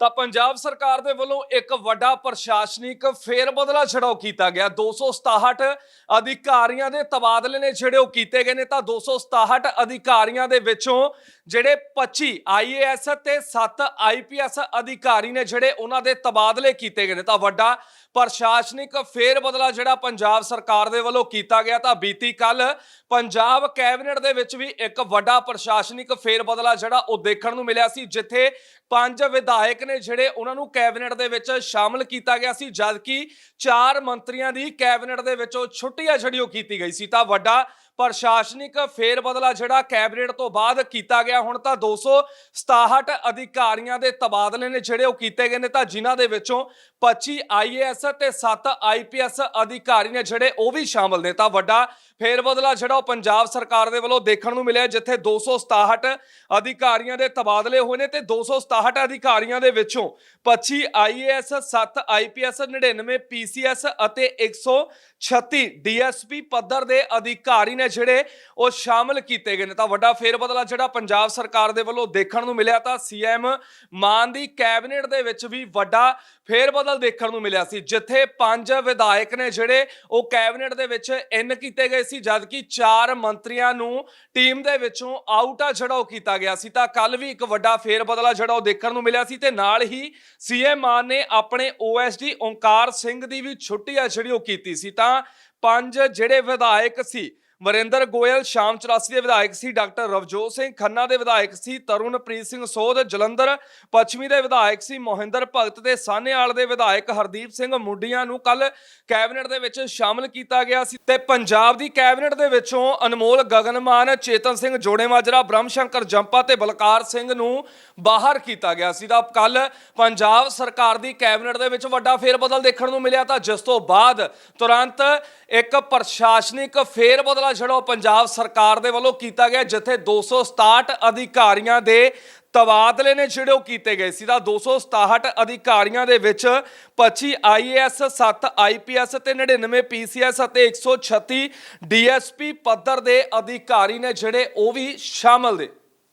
ਤਾਂ ਪੰਜਾਬ ਸਰਕਾਰ ਦੇ ਵੱਲੋਂ ਇੱਕ ਵੱਡਾ ਪ੍ਰਸ਼ਾਸਨਿਕ ਫੇਰ ਬਦਲਾ ਛੜਾਓ ਕੀਤਾ ਗਿਆ। 267 ਅਧਿਕਾਰੀਆਂ ਦੇ ਤਬਾਦਲੇ ਨੇ ਜਿਹੜੇ ਉਹ ਕੀਤੇ ਗਏ ਨੇ ਤਾਂ 267 ਅਧਿਕਾਰੀਆਂ ਦੇ ਵਿੱਚੋਂ ਜਿਹੜੇ 25 ਆਈਏਐਸ ਤੇ 7 ਆਈਪੀਐਸ ਅਧਿਕਾਰੀ ਨੇ ਜਿਹੜੇ ਉਹਨਾਂ ਦੇ ਤਬਾਦਲੇ ਕੀਤੇ ਗਏ ਨੇ, ਤਾਂ ਵੱਡਾ ਪ੍ਰਸ਼ਾਸਨਿਕ ਫੇਰ ਬਦਲਾ ਜਿਹੜਾ ਪੰਜਾਬ ਸਰਕਾਰ ਦੇ ਵੱਲੋਂ ਕੀਤਾ ਗਿਆ, ਤਾਂ ਬੀਤੀ ਕੱਲ ਪੰਜਾਬ ਕੈਬਨਿਟ ਦੇ ਵਿੱਚ ਵੀ ਇੱਕ ਵੱਡਾ ਪ੍ਰਸ਼ਾਸਨਿਕ ਫੇਰ ਬਦਲਾ ਜਿਹੜਾ ਉਹ ਦੇਖਣ ਨੂੰ ਮਿਲਿਆ ਸੀ, ਜਿੱਥੇ ਪੰਜ ਵਿਧਾਇਕ ਨੇ ਜਿਹੜੇ ਉਹਨਾਂ ਨੂੰ ਕੈਬਨਿਟ ਦੇ ਵਿੱਚ ਸ਼ਾਮਲ ਕੀਤਾ ਗਿਆ ਸੀ, ਜਦਕਿ ਚਾਰ ਮੰਤਰੀਆਂ ਦੀ ਕੈਬਨਿਟ ਦੇ ਵਿੱਚੋਂ ਆ ਜਿਹੜੀ ਉਹ ਕੀਤੀ ਗਈ ਸੀ, ਤਾਂ ਵੱਡਾ ਪ੍ਰਸ਼ਾਸਨਿਕ ਫੇਰ ਬਦਲਾ ਜਿਹੜਾ ਕੈਬਨਿਟ ਤੋਂ ਬਾਅਦ ਕੀਤਾ ਗਿਆ, ਹੁਣ ਤਾਂ 267 ਅਧਿਕਾਰੀਆਂ ਦੇ ਤਬਾਦਲੇ ਨੇ ਜਿਹੜੇ ਉਹ ਕੀਤੇ ਗਏ ਨੇ, ਤਾਂ ਜਿਨ੍ਹਾਂ ਦੇ ਵਿੱਚੋਂ 25 ਆਈਏਐਸ ਤੇ 7 ਆਈਪੀਐਸ ਅਧਿਕਾਰੀ ਨੇ ਜਿਹੜੇ ਉਹ ਵੀ ਸ਼ਾਮਲ ਨੇ, ਤਾਂ ਵੱਡਾ ਫੇਰ ਬਦਲਾ ਜਿਹੜਾ ਉਹ ਪੰਜਾਬ ਸਰਕਾਰ ਦੇ ਵੱਲੋਂ ਦੇਖਣ ਨੂੰ ਮਿਲਿਆ, ਜਿੱਥੇ 267 ਅਧਿਕਾਰੀਆਂ ਦੇ ਤਬਾਦਲੇ ਹੋਏ ਨੇ ਤੇ 267 ਅਧਿਕਾਰੀਆਂ ਦੇ ਵਿੱਚੋਂ 25 ਆਈਏਐਸ 7 ਆਈਪੀਐਸ 99 ਪੀਸੀਐਸ ਅਤੇ 136 ਡੀਐਸਪੀ ਪੱਧਰ ਦੇ ਅਧਿਕਾਰੀ ਨੇ ਜਿਹੜੇ ਉਹ ਸ਼ਾਮਲ ਕੀਤੇ ਗਏ ਨੇ। ਤਾਂ ਵੱਡਾ ਫੇਰ ਬਦਲਾ ਜਿਹੜਾ ਪੰਜਾਬ ਸਰਕਾਰ ਦੇ ਵੱਲੋਂ ਦੇਖਣ ਨੂੰ ਮਿਲਿਆ ਤਾਂ ਸੀਐਮ ਮਾਨ ਦੀ ਕੈਬਨਿਟ ਦੇ ਵਿੱਚ ਵੀ ਵੱਡਾ ਫੇਰ ਬਦਲ ਦੇਖਣ ਨੂੰ ਮਿਲਿਆ ਸੀ। ਜਿੱਥੇ ਪੰਜ ਵਿਧਾਇਕ ਨੇ ਜਿਹੜੇ ਉਹ ਕੈਬਨਿਟ ਦੇ ਵਿੱਚ ਇਨ ਕੀਤੇ ਗਏ ਸੀ, ਜਦਕਿ ਚਾਰ ਮੰਤਰੀਆਂ ਨੂੰ ਟੀਮ ਦੇ ਵਿੱਚੋਂ ਆਊਟ ਆ ਜਿਹੜਾ ਉਹ ਕੀਤਾ ਗਿਆ ਸੀ। ਤਾਂ ਕੱਲ ਵੀ ਇੱਕ ਵੱਡਾ ਫੇਰ ਬਦਲਾ ਜਿਹੜਾ ਉਹ ਦੇਖਣ ਨੂੰ ਮਿਲਿਆ ਸੀ ਤੇ ਨਾਲ ਹੀ ਸੀਐਮ ਮਾਨ ਨੇ ਆਪਣੇ ਓਐਸਡੀ ਓਂਕਾਰ ਸਿੰਘ ਦੀ ਵੀ ਛੁੱਟੀ ਆ ਜਿਹੜੀ ਉਹ ਕੀਤੀ ਸੀ। ਤਾਂ ਪੰਜ ਜਿਹੜੇ ਵਿਧਾਇਕ ਸੀ ਵਰਿੰਦਰ ਗੋਇਲ ਸ਼ਾਮ 84 ਦੇ ਵਿਧਾਇਕ ਸੀ, ਡਾਕਟਰ ਰਵਜੋਤ ਸਿੰਘ ਖੰਨਾ ਦੇ ਵਿਧਾਇਕ ਸੀ, ਤਰੁਣਪ੍ਰੀਤ ਸਿੰਘ ਸੋਧ, ਜਲੰਧਰ ਪੱਛਮੀ ਦੇ ਵਿਧਾਇਕ ਸੀ, ਮੋਹਿੰਦਰ ਭਗਤ ਤੇ ਸਾਹਨੇਵਾਲ ਦੇ ਵਿਧਾਇਕ ਹਰਦੀਪ ਸਿੰਘ ਮੁੰਡੀਆਂ ਨੂੰ ਕੱਲ ਕੈਬਨਿਟ ਦੇ ਵਿੱਚ ਸ਼ਾਮਲ ਕੀਤਾ ਗਿਆ ਸੀ ਤੇ ਪੰਜਾਬ ਦੀ ਕੈਬਨਿਟ ਦੇ ਵਿੱਚੋਂ ਅਨਮੋਲ ਗਗਨਮਾਨ, ਚੇਤਨ ਸਿੰਘ ਜੋੜੇਮਾਜਰਾ ਬ੍ਰਹਮ ਸ਼ੰਕਰ ਜੰਪਾ ਤੇ ਬਲਕਾਰ ਸਿੰਘ ਨੂੰ ਬਾਹਰ ਕੀਤਾ ਗਿਆ ਸੀ। ਤਾਂ ਕੱਲ ਪੰਜਾਬ ਸਰਕਾਰ ਦੀ ਕੈਬਨਿਟ ਦੇ ਵਿੱਚ ਵੱਡਾ ਫੇਰਬਦਲ ਦੇਖਣ ਨੂੰ ਮਿਲਿਆ ਤਾਂ ਜਿਸ ਤੋਂ ਬਾਅਦ ਤੁਰੰਤ ਇੱਕ ਪ੍ਰਸ਼ਾਸਨਿਕ ਫੇਰਬਦਲ ਜਿਹੜਾ ਉਹ ਪੰਜਾਬ ਸਰਕਾਰ ਦੇ ਵੱਲੋਂ ਕੀਤਾ ਗਿਆ, ਜਿੱਥੇ 267 ਅਧਿਕਾਰੀਆਂ ਦੇ ਤਬਾਦਲੇ ਨੇ ਜਿਹੜੇ ਉਹ ਕੀਤੇ ਗਏ ਸੀ। ਤਾਂ 267 ਅਧਿਕਾਰੀਆਂ ਦੇ ਵਿੱਚ 25 ਆਈਏਐਸ 7 ਆਈਪੀਐਸ ਤੇ 99 ਪੀਸੀਐਸ ਅਤੇ 136 ਡੀਐਸਪੀ ਪੱਧਰ ਦੇ ਅਧਿਕਾਰੀ ਨੇ ਜਿਹੜੇ ਉਹ ਵੀ ਸ਼ਾਮਲ ਨੇ।